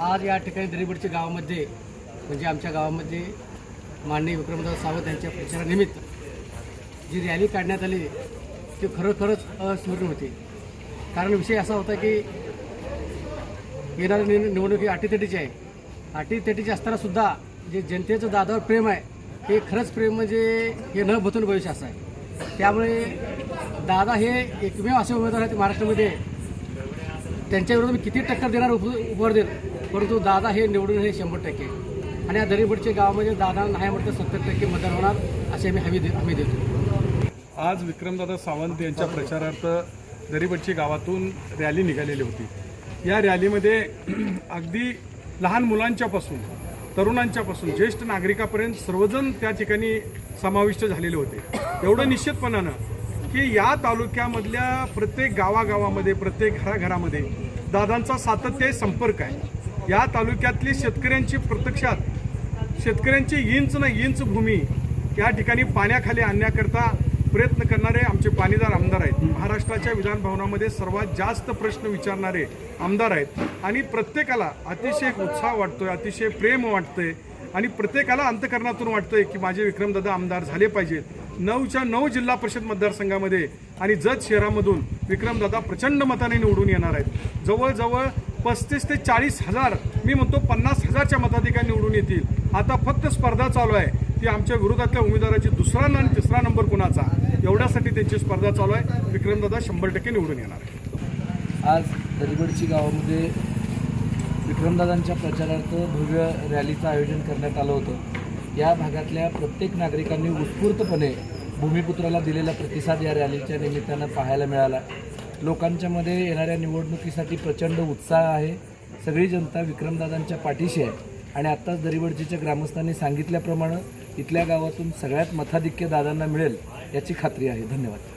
आज या ठिकाणी दरीबडच्या गावामध्ये म्हणजे आमच्या गावामध्ये माननीय विक्रमदास सावंत यांच्या प्रचारानिमित्त जी रॅली काढण्यात आली ती खरोखरच अस्मरणीय होती. कारण विषय असा होता की येणारी नि- निवडणूक ही अटीतटीची आहे. अटीतटीची असतानासुद्धा जे जनतेचं दादावर प्रेम आहे हे खरंच प्रेम म्हणजे हे न भतून भविष्य असं आहे. त्यामुळे दादा हे एकमेव असे उमेदवार आहेत महाराष्ट्रामध्ये. त्यांच्याविरोधात मी किती टक्कर देणार उप उभार देईल परंतु दादा हे निवडून हे शंभर टक्के. आणि या दरीबडच्या गावामध्ये दादा नाही म्हटलं सत्तर टक्के मतदान होणार असे आम्ही हमी दे हमी देतो. आज विक्रमदादा सावंत यांच्या प्रचारार्थ दरीबडची गावातून रॅली निघालेली होती. या रॅलीमध्ये अगदी लहान मुलांच्यापासून तरुणांच्यापासून ज्येष्ठ नागरिकापर्यंत सर्वजण त्या ठिकाणी समाविष्ट झालेले होते. एवढं निश्चितपणानं की या तालुक्यामधल्या प्रत्येक गावागावामध्ये प्रत्येक घराघरामध्ये दादांचा सातत्य संपर्क आहे. या तालुक्यातली शेतकऱ्यांची प्रत्यक्षात शेतकऱ्यांची इंच न इंच भूमी या ठिकाणी पाण्याखाली आणण्याकरता प्रयत्न करणारे आमचे पाणीदार आमदार आहेत. महाराष्ट्राच्या विधानभवनामध्ये सर्वात जास्त प्रश्न विचारणारे आमदार आहेत. आणि प्रत्येकाला अतिशय उत्साह वाटतोय अतिशय प्रेम वाटतंय आणि प्रत्येकाला अंतकरणातून वाटतंय की माझे विक्रमदादा आमदार झाले पाहिजेत. नऊच्या नऊ जिल्हा परिषद मतदारसंघामध्ये आणि जत शहरामधून विक्रमदादा प्रचंड मताने निवडून येणार आहेत. जवळजवळ पस्तीस ते चाळीस हजार मी म्हणतो पन्नास हजारच्या मताधिकारी निवडून येतील. आता फक्त स्पर्धा चालू आहे. ती आमच्या विरोधातल्या उमेदवाराची दुसरा आणि तिसरा नंबर कुणाचा? एवढ्यासाठी त्यांची स्पर्धा चालू आहे. विक्रमदादा शंभर टक्के निवडून येणार आहे. आज दलिबडची गावामध्ये विक्रमदादांच्या प्रचारार्थ भव्य रॅलीचं आयोजन करण्यात आलं होतं. या भागातल्या प्रत्येक नागरिकांनी उत्स्फूर्तपणे भूमिपुत्राला दिलेला प्रतिसाद या रॅलीच्या निमित्तानं पाहायला मिळाला. लोकांच्यामध्ये येणाऱ्या निवडणुकीसाठी प्रचंड उत्साह आहे. सगळी जनता विक्रमदादांच्या पाठीशी आहे. आणि आत्ताच दरिबडजीच्या ग्रामस्थांनी सांगितल्याप्रमाणे इथल्या गावातून सगळ्यात मथाधिक्य दादांना मिळेल याची खात्री आहे. धन्यवाद.